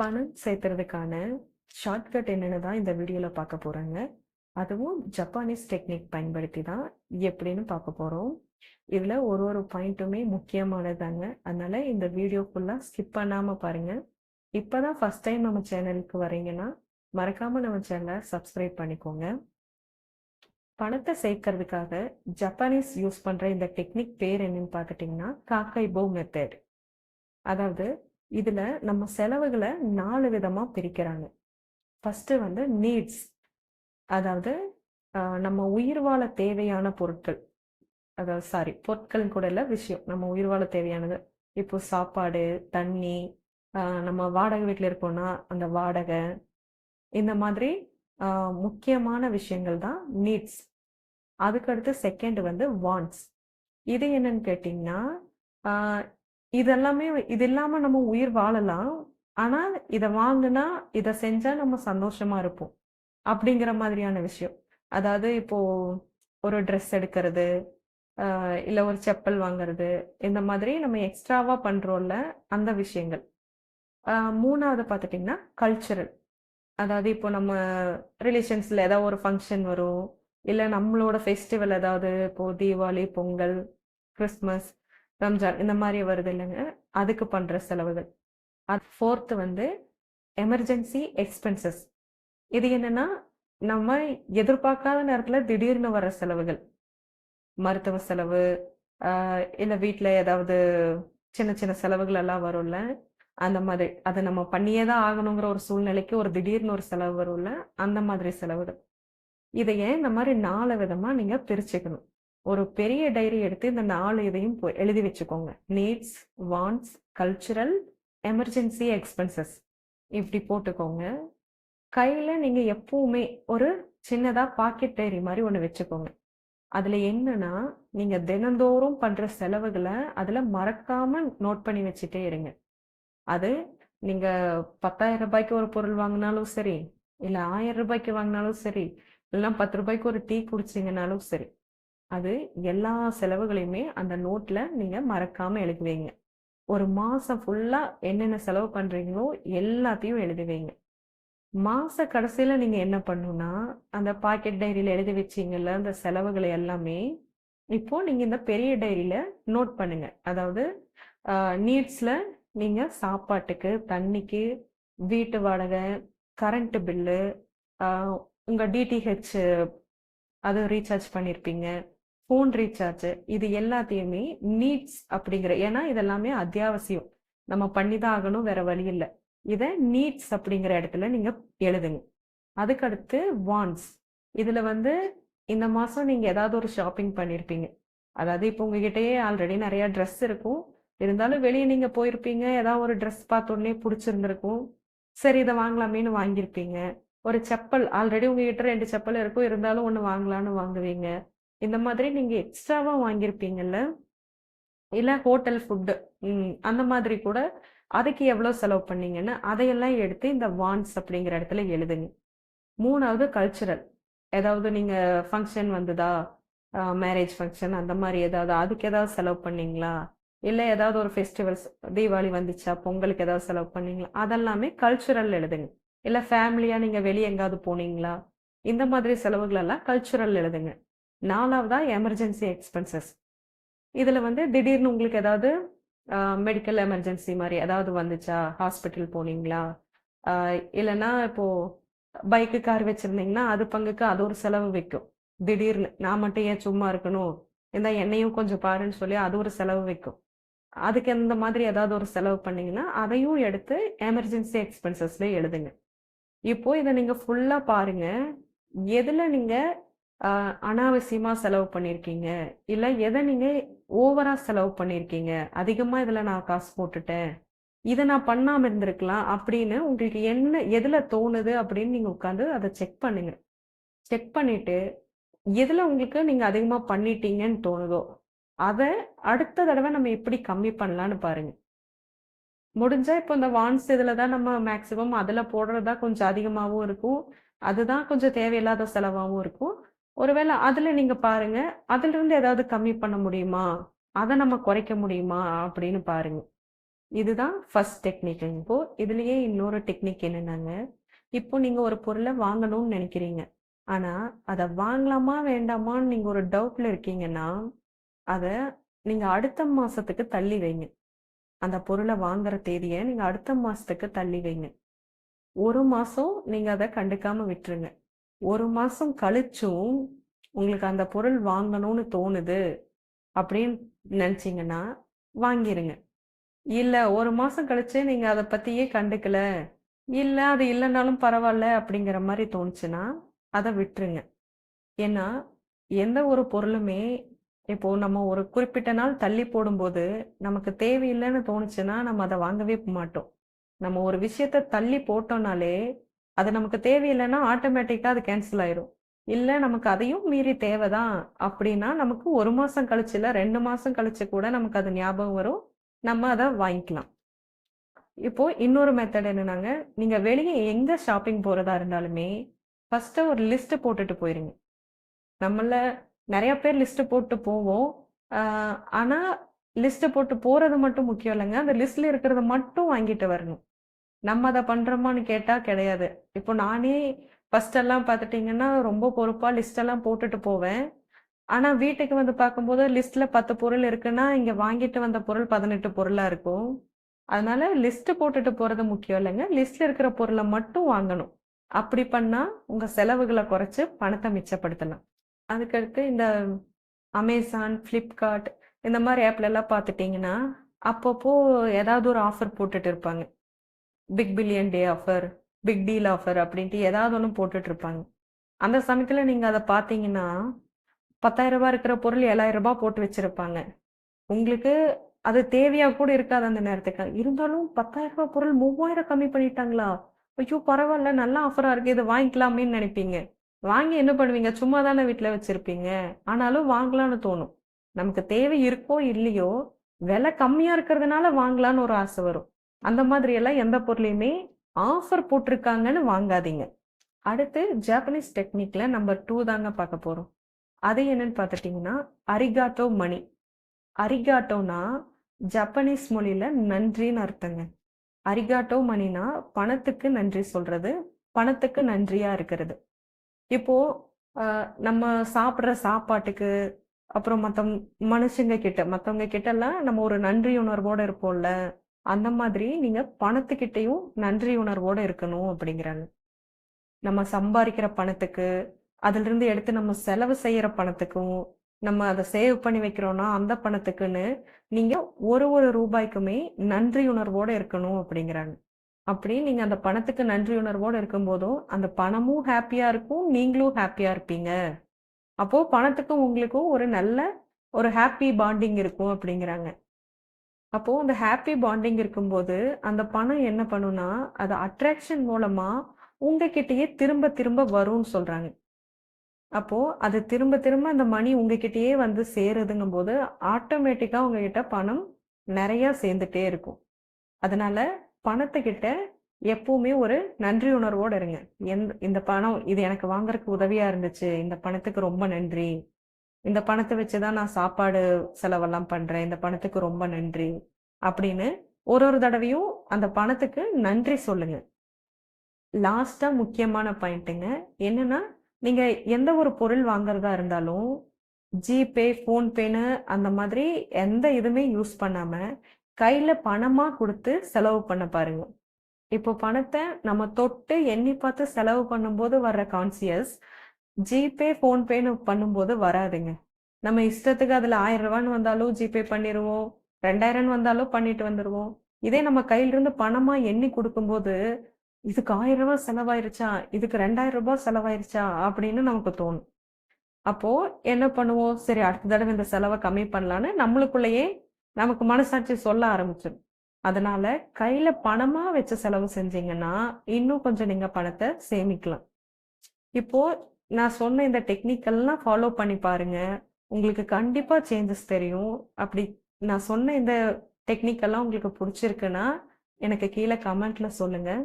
பணம் சேர்த்துறதுக்கான ஷார்ட்கட் என்னென்னு தான் இந்த வீடியோவில் பார்க்க போகிறாங்க அதுவும் ஜப்பானீஸ் டெக்னிக் பயன்படுத்தி தான் எப்படின்னு பார்க்க போகிறோம் இதில் ஒரு ஒரு பாயிண்ட்டுமே முக்கியமானதாங்க. அதனால் இந்த வீடியோ ஃபுல்லாக ஸ்கிப் பண்ணாமல் பாருங்கள் இப்போ தான் ஃபஸ்ட் டைம் நம்ம சேனலுக்கு வரீங்கன்னா மறக்காமல் நம்ம சேனலை சப்ஸ்கிரைப் பண்ணிக்கோங்க. பணத்தை சேர்க்கறதுக்காக ஜப்பானீஸ் யூஸ் பண்ணுற இந்த டெக்னிக் பேர் என்னன்னு பார்த்துட்டிங்கன்னா காக்கைபோ மெத்தட் அதாவது இதில் நம்ம செலவுகளை நாலு விதமாக பிரிக்கிறாங்க. ஃபஸ்ட்டு வந்து நீட்ஸ் அதாவது நம்ம உயிர் வாழ தேவையான பொருட்கள். அதாவது சாரி பொருட்கள் கூட இல்லை விஷயம். நம்ம உயிர் வாழ தேவையானது. இப்போ சாப்பாடு தண்ணி நம்ம வாடகை வீட்டில் இருக்கோம்னா அந்த வாடகை. இந்த மாதிரி முக்கியமான விஷயங்கள் தான் நீட்ஸ் அதுக்கடுத்து செகண்ட் வந்து வான்ஸ் இது என்னன்னு கேட்டிங்கன்னா இதெல்லாமே இது இல்லாமல் நம்ம உயிர் வாழலாம். ஆனால் இதை வாங்கினா இதை செஞ்சால் நம்ம சந்தோஷமா இருப்போம். அப்படிங்கிற மாதிரியான விஷயம். அதாவது இப்போ ஒரு ட்ரெஸ் எடுக்கிறது இல்லை ஒரு செப்பல் வாங்குறது இந்த மாதிரி நம்ம எக்ஸ்ட்ராவா பண்றோம்ல அந்த விஷயங்கள். மூணாவது பார்த்துட்டிங்கன்னா கல்ச்சுரல் அதாவது இப்போ நம்ம ரிலேஷன்ஸில் ஏதாவது ஒரு ஃபங்க்ஷன் வரும் இல்லை நம்மளோட ஃபெஸ்டிவல் ஏதாவது இப்போ தீபாவளி பொங்கல் கிறிஸ்மஸ் ரம்ஜான் இந்த மாதிரி வருது இல்லைங்க. அதுக்கு பண்ணுற செலவுகள். அது ஃபோர்த்து வந்து எமர்ஜென்சி எக்ஸ்பென்சஸ் இது என்னென்னா நம்ம எதிர்பார்க்காத நேரத்தில் திடீர்னு வர செலவுகள். மருத்துவ செலவு இல்லை வீட்டில் ஏதாவது சின்ன சின்ன செலவுகள் எல்லாம் வரும்ல. அந்த மாதிரி. அதை நம்ம பண்ணியே தான் ஆகணுங்கிற ஒரு சூழ்நிலைக்கு ஒரு திடீர்னு ஒரு செலவு வரும்ல. அந்த மாதிரி செலவுகள். இதை ஏன் இந்த மாதிரி நாலு விதமாக நீங்கள் பிரிச்சுக்கணும். ஒரு பெரிய டைரி எடுத்து இந்த நாலு இதையும் போ- எழுதி வச்சுக்கோங்க. Needs wants cultural emergency expenses இப்படி போட்டுக்கோங்க. கையில் நீங்கள் எப்பவுமே ஒரு சின்னதாக பாக்கெட் டைரி மாதிரி ஒன்று வச்சுக்கோங்க. அதில் என்னன்னா நீங்கள் தினந்தோறும் பண்ணுற செலவுகளை அதில் மறக்காமல் நோட் பண்ணி வச்சுட்டே இருங்க. அது நீங்கள் பத்தாயிரம் ரூபாய்க்கு ஒரு பொருள் வாங்கினாலும் சரி இல்லை ஆயிரம் ரூபாய்க்கு வாங்கினாலும் சரி இல்லைன்னா பத்து ரூபாய்க்கு ஒரு டீ குடிச்சிங்கனாலும் சரி அது எல்லா செலவுகளையுமே அந்த நோட்டில் நீங்கள் மறக்காமல் எழுதி வைங்க ஒரு மாதம் ஃபுல்லாக என்னென்ன செலவு பண்ணுறீங்களோ எல்லாத்தையும் எழுதி வைங்க மாச கடைசியில நீங்க என்ன பண்ணணும்னா அந்த பாக்கெட் டைரியில எழுதி வச்சீங்கல்ல அந்த செலவுகளை எல்லாமே இப்போ நீங்க இந்த பெரிய டைரியில நோட் பண்ணுங்க. அதாவது நீட்ஸ்ல நீங்க சாப்பாட்டுக்கு தண்ணிக்கு வீட்டு வாடகை கரண்ட் பில்லு உங்க டிடிஹெச் அது ரீசார்ஜ் பண்ணியிருப்பீங்க ஃபோன் ரீசார்ஜ் இது எல்லாத்தையுமே நீட்ஸ் அப்படிங்கிற ஏன்னா இதெல்லாமே அத்தியாவசியம். நம்ம பண்ணி தான் ஆகணும் வேற வழி இல்லை. இதை நீட்ஸ் அப்படிங்கிற இடத்துல நீங்க எழுதுங்க. அதுக்கடுத்து வான்ஸ் இதுல வந்து இந்த மாசம் நீங்க ஏதாவது ஒரு ஷாப்பிங் பண்ணியிருப்பீங்க அதாவது இப்போ உங்ககிட்டயே ஆல்ரெடி நிறைய ட்ரெஸ் இருக்கும். இருந்தாலும் வெளியே நீங்க போயிருப்பீங்க ஏதாவது ஒரு ட்ரெஸ் பார்த்தோன்னே பிடிச்சிருந்துருக்கும். சரி இதை வாங்கலாமேன்னு வாங்கியிருப்பீங்க. ஒரு செப்பல் ஆல்ரெடி உங்ககிட்ட ரெண்டு செப்பல் இருக்கும். இருந்தாலும் ஒன்று வாங்கலாம்னு வாங்குவீங்க. இந்த மாதிரி நீங்க எக்ஸ்ட்ராவா வாங்கியிருப்பீங்கல்ல? இல்லை ஹோட்டல் ஃபுட்டு அந்த மாதிரி கூட அதுக்கு எவ்வளோ செலவு பண்ணீங்கன்னு அதையெல்லாம் எடுத்து இந்த வான்ஸ் அப்படிங்கிற இடத்துல எழுதுங்க. மூணாவது கல்ச்சுரல் ஏதாவது நீங்கள் ஃபங்க்ஷன் வந்ததா? மேரேஜ் ஃபங்க்ஷன் அந்த மாதிரி ஏதாவது அதுக்கு ஏதாவது செலவு பண்ணீங்களா? இல்லை ஏதாவது ஒரு ஃபெஸ்டிவல்ஸ் தீபாவளி வந்துச்சா? பொங்கலுக்கு ஏதாவது செலவு பண்ணீங்களா? அதெல்லாமே கல்ச்சுரல் எழுதுங்க. இல்லை ஃபேமிலியாக நீங்கள் வெளியே எங்காவது போனீங்களா? இந்த மாதிரி செலவுகளெல்லாம் கல்ச்சுரல் எழுதுங்க. நாலாவதா எமர்ஜென்சி எக்ஸ்பென்சஸ் இதில் வந்து திடீர்னு உங்களுக்கு ஏதாவது மெடிக்கல் எமர்ஜென்சி மாதிரி ஏதாவது வந்துச்சா? ஹாஸ்பிட்டல் போனீங்களா? இல்லைன்னா இப்போது பைக்கு கார் வச்சுருந்தீங்கன்னா அது பங்குக்கு அது ஒரு செலவு வைக்கும். திடீர்னு நான் மட்டும் ஏன் சும்மா இருக்கணும்? இந்த என்னையும் கொஞ்சம் பாருன்னு சொல்லி அது ஒரு செலவு வைக்கும். அதுக்கு எந்த மாதிரி ஏதாவது ஒரு செலவு பண்ணிங்கன்னா அதையும் எடுத்து எமர்ஜென்சி எக்ஸ்பென்சஸ்ல எழுதுங்க. இப்போ இதை நீங்கள் ஃபுல்லாக பாருங்க. எதில் நீங்கள் அனாவசியமாக செலவு பண்ணியிருக்கீங்க இல்லை எதை நீங்கள் ஓவராக செலவு பண்ணியிருக்கீங்க அதிகமாக இதில் நான் காசு போட்டுட்டேன். இதை நான் பண்ணாமல் இருந்திருக்கலாம் அப்படின்னு உங்களுக்கு என்ன எதில் தோணுது அப்படின்னு நீங்கள் உட்காந்து அதை செக் பண்ணுங்க. செக் பண்ணிட்டு எதில் உங்களுக்கு நீங்கள் அதிகமாக பண்ணிட்டீங்கன்னு தோணுதோ அதை அடுத்த தடவை நம்ம எப்படி கம்மி பண்ணலான்னு பாருங்க. முடிஞ்சா இப்போ இந்த வான்ஸ் இதில் தான் நம்ம மேக்ஸிமம் அதில் போடுறதா கொஞ்சம் அதிகமாகவும் இருக்கும். அதுதான் கொஞ்சம் தேவையில்லாத செலவாகவும் இருக்கும். ஒருவேளை அதில் நீங்கள் பாருங்கள் அதிலிருந்து ஏதாவது கம்மி பண்ண முடியுமா அதை நம்ம குறைக்க முடியுமா அப்படின்னு பாருங்க இதுதான் ஃபர்ஸ்ட் டெக்னிக். இப்போ இதுலேயே இன்னொரு டெக்னிக் என்னென்னாங்க இப்போ நீங்கள் ஒரு பொருளை வாங்கணும்னு நினைக்கிறீங்க ஆனால் அதை வாங்கலாமா? வேண்டாமான்னு நீங்கள் ஒரு டவுட்டில் இருக்கீங்கன்னா, அதை நீங்கள் அடுத்த மாதத்துக்கு தள்ளி வைங்க. அந்த பொருளை வாங்குற தேதியை நீங்கள் அடுத்த மாதத்துக்கு தள்ளி வைங்க. ஒரு மாதம் நீங்கள் அதை கண்டுக்காமல் விட்டுருங்க. ஒரு மாதம் கழிச்சும் உங்களுக்கு அந்த பொருள் வாங்கணும்னு தோணுது அப்படின்னு நினச்சிங்கன்னா வாங்கிருங்க. இல்லை ஒரு மாதம் கழிச்சு நீங்கள் அதை பற்றியே கண்டுக்கல. இல்லை அது இல்லைனாலும் பரவாயில்ல அப்படிங்கிற மாதிரி தோணுச்சுன்னா, அதை விட்டுருங்க. ஏன்னா, எந்த ஒரு பொருளுமே இப்போ நம்ம ஒரு குறிப்பிட்ட நாள் தள்ளி போடும்போது, நமக்கு தேவையில்லைன்னு தோணுச்சுன்னா, நம்ம அதை வாங்கவே மாட்டோம். நம்ம ஒரு விஷயத்த தள்ளி போட்டோம்னாலே, அது நமக்கு தேவையில்லைன்னா ஆட்டோமேட்டிக்காக அது கேன்சல் ஆயிரும். இல்லை நமக்கு அதையும் மீறி தேவைதான் அப்படின்னா, நமக்கு ஒரு மாதம் கழிச்சு இல்ல 2 மாசம் கழிச்சு கூட நமக்கு அது ஞாபகம் வரும். நம்ம அதை வாங்கிக்கலாம். இப்போ இன்னொரு மெத்தட் என்னன்னாங்க, நீங்க வெளியே எங்க ஷாப்பிங் போறதா இருந்தாலுமே, ஃபர்ஸ்ட்டு ஒரு லிஸ்ட் போட்டுட்டு போயிருங்க. நம்மள நிறைய பேர் லிஸ்ட் போட்டு போவோம். ஆனால் ஆனா, லிஸ்ட் போட்டு போறது மட்டும் முக்கியம் இல்லைங்க அந்த லிஸ்ட்ல இருக்கிறத மட்டும் வாங்கிட்டு வரணும். நம்ம அதை பண்ணுறோமான்னு கேட்டால் கிடையாது. இப்போ நானே ஃபஸ்ட்டெல்லாம் பார்த்துட்டிங்கன்னா ரொம்ப பொறுப்பாக லிஸ்டெல்லாம் போட்டுட்டு போவேன். ஆனால் வீட்டுக்கு வந்து பார்க்கும்போது லிஸ்ட்டில் பத்து பொருள் இருக்குன்னா, இங்கே வாங்கிட்டு வந்த பொருள் பதினெட்டு பொருளாக இருக்கும். அதனால லிஸ்ட்டு போட்டுட்டு போகிறது முக்கியம் இல்லைங்க லிஸ்ட்டில் இருக்கிற பொருளை மட்டும் வாங்கணும். அப்படி பண்ணால் உங்கள் செலவுகளை குறைச்சி பணத்தை மிச்சப்படுத்தலாம். அதுக்கடுத்து இந்த அமேசான் ஃப்ளிப்கார்ட் இந்த மாதிரி ஆப்லெல்லாம் பார்த்துட்டிங்கன்னா அப்பப்போ ஏதாவது ஒரு ஆஃபர் போட்டுட்டு இருப்பாங்க. Big billion day offer, big deal offer அப்படின்ட்டு ஏதாவது ஒன்று போட்டுட்டு இருப்பாங்க. அந்த சமயத்தில் நீங்கள் அதை பார்த்தீங்கன்னா, பத்தாயிரம் 10,000 இருக்கிற பொருள் ஏழாயிரம் ரூபாய் போட்டு வச்சுருப்பாங்க உங்களுக்கு அது தேவையாக கூட இருக்காது அந்த நேரத்துக்கு. இருந்தாலும் பத்தாயிரம் ரூபாய் பொருள் மூவாயிரம் கம்மி பண்ணிட்டாங்களா? ஐயோ! பரவாயில்ல நல்ல ஆஃபராக இருக்குது இதை வாங்கிக்கலாமேன்னு நினைப்பீங்க வாங்கி என்ன பண்ணுவீங்க? சும்மா தானே வீட்டில் வச்சுருப்பீங்க ஆனாலும் வாங்கலான்னு தோணும். நமக்கு தேவை இருக்கோ இல்லையோ, விலை கம்மியாக இருக்கிறதுனால வாங்கலான்னு ஒரு ஆசை வரும். அந்த மாதிரி எல்லாம் எந்த பொருளையுமே ஆஃபர் போட்டிருக்காங்கன்னு வாங்காதீங்க. அடுத்து ஜாப்பனீஸ் டெக்னிக்ல நம்பர் டூ தாங்க பார்க்க போகிறோம் அது என்னன்னு பார்த்துட்டிங்கன்னா அரிகாட்டோ மணி. அரிகாட்டோனா ஜப்பனீஸ் மொழியில் நன்றின்னு அர்த்தங்க. அரிகாட்டோ மணினா பணத்துக்கு நன்றி சொல்றது. பணத்துக்கு நன்றியா இருக்கிறது. இப்போ நம்ம சாப்பிட்ற சாப்பாட்டுக்கு, அப்புறம் மற்ற மனுஷங்க கிட்ட மற்றவங்க கிட்டலாம் நம்ம ஒரு நன்றி உணர்வோடு இருப்போம்ல. அந்த மாதிரி நீங்க பணத்துக்கிட்டையும் நன்றி உணர்வோட இருக்கணும் அப்படிங்கிறாங்க. நம்ம சம்பாதிக்கிற பணத்துக்கு, அதிலிருந்து எடுத்து நம்ம செலவு செய்யற பணத்துக்கும், நம்ம அதை சேவ் பண்ணி வைக்கிறோம்னா, அந்த பணத்துக்குன்னு நீங்க ஒரு ஒரு ரூபாய்க்குமே நன்றி உணர்வோட இருக்கணும் அப்படிங்கிறாங்க. அப்படி நீங்க அந்த பணத்துக்கு நன்றி உணர்வோட இருக்கும்போதும், அந்த பணமும் ஹாப்பியா இருக்கும். நீங்களும் ஹாப்பியா இருப்பீங்க. அப்போ பணத்துக்கும் உங்களுக்கும் ஒரு நல்ல ஒரு ஹாப்பி பாண்டிங் இருக்கும் அப்படிங்கிறாங்க. அப்போ அந்த ஹாப்பி பாண்டிங் இருக்கும்போது, அந்த பணம் என்ன பண்ணுனா அது அட்ராக்ஷன் மூலமா உங்ககிட்டயே திரும்ப திரும்ப வரும்னு சொல்றாங்க. அப்போ அது திரும்ப திரும்ப அந்த மணி உங்ககிட்டயே வந்து சேருதுங்கும்போது, ஆட்டோமேட்டிக்கா உங்ககிட்ட பணம் நிறைய சேர்ந்துட்டே இருக்கும். அதனால பணத்துக்கிட்ட எப்பவுமே ஒரு நன்றி உணர்வோடு இருங்க. எந்த இந்த பணம் இது எனக்கு வாங்குறதுக்கு உதவியா இருந்துச்சு. இந்த பணத்துக்கு ரொம்ப நன்றி. இந்த பணத்தை வச்சு தான் நான் சாப்பாடு செலவெல்லாம் பண்றேன். இந்த பணத்துக்கு ரொம்ப நன்றி. அப்படின்னு ஒரு ஒரு தடவையும் அந்த பணத்துக்கு நன்றி சொல்லுங்க. லாஸ்ட்டா முக்கியமான பாயிண்ட்டுங்க. என்னன்னா, நீங்க எந்த ஒரு பொருள் வாங்குறதா இருந்தாலும், ஜிபே, ஃபோன்பேன்னு அந்த மாதிரி எந்த இதுவுமே யூஸ் பண்ணாம, கையில பணமா கொடுத்து செலவு பண்ண பாருங்க. இப்போ பணத்தை நம்ம தொட்டு எண்ணி பார்த்து செலவு பண்ணும்போது வர்ற கான்சியஸ் ஜிபே, ஃபோன்பேன்னு பண்ணும்போது வராதுங்க. நம்ம இஷ்டத்துக்கு அதுல ஆயிரம் ரூபான்னு வந்தாலும் ஜிபே பண்ணிடுவோம் ரெண்டாயிரம்னு வந்தாலும் பண்ணிட்டு வந்துடுவோம் இதே நம்ம கையிலிருந்து பணமா எண்ணி கொடுக்கும்போது இதுக்கு ஆயிரம் ரூபா செலவாயிருச்சா? இதுக்கு ரெண்டாயிரம் ரூபா செலவாயிருச்சா? அப்படின்னு நமக்கு தோணும். அப்போ என்ன பண்ணுவோம்? சரி அடுத்த தடவை இந்த செலவை கம்மி பண்ணலான்னு நம்மளுக்குள்ளேயே நமக்கு மனசாட்சி சொல்ல ஆரம்பிச்சிடும் அதனால கையில பணமா வச்ச செலவு செஞ்சீங்கன்னா, இன்னும் கொஞ்சம் நீங்க பணத்தை சேமிக்கலாம். இப்போ நான் சொன்ன இந்த டெக்னிக்கல்லாம் ஃபாலோ பண்ணி பாருங்க. உங்களுக்கு கண்டிப்பாக சேஞ்சஸ் தெரியும். அப்படி நான் சொன்ன இந்த டெக்னிக்கெல்லாம் உங்களுக்கு பிடிச்சிருக்குன்னா எனக்கு கீழே கமெண்ட்ல சொல்லுங்கள்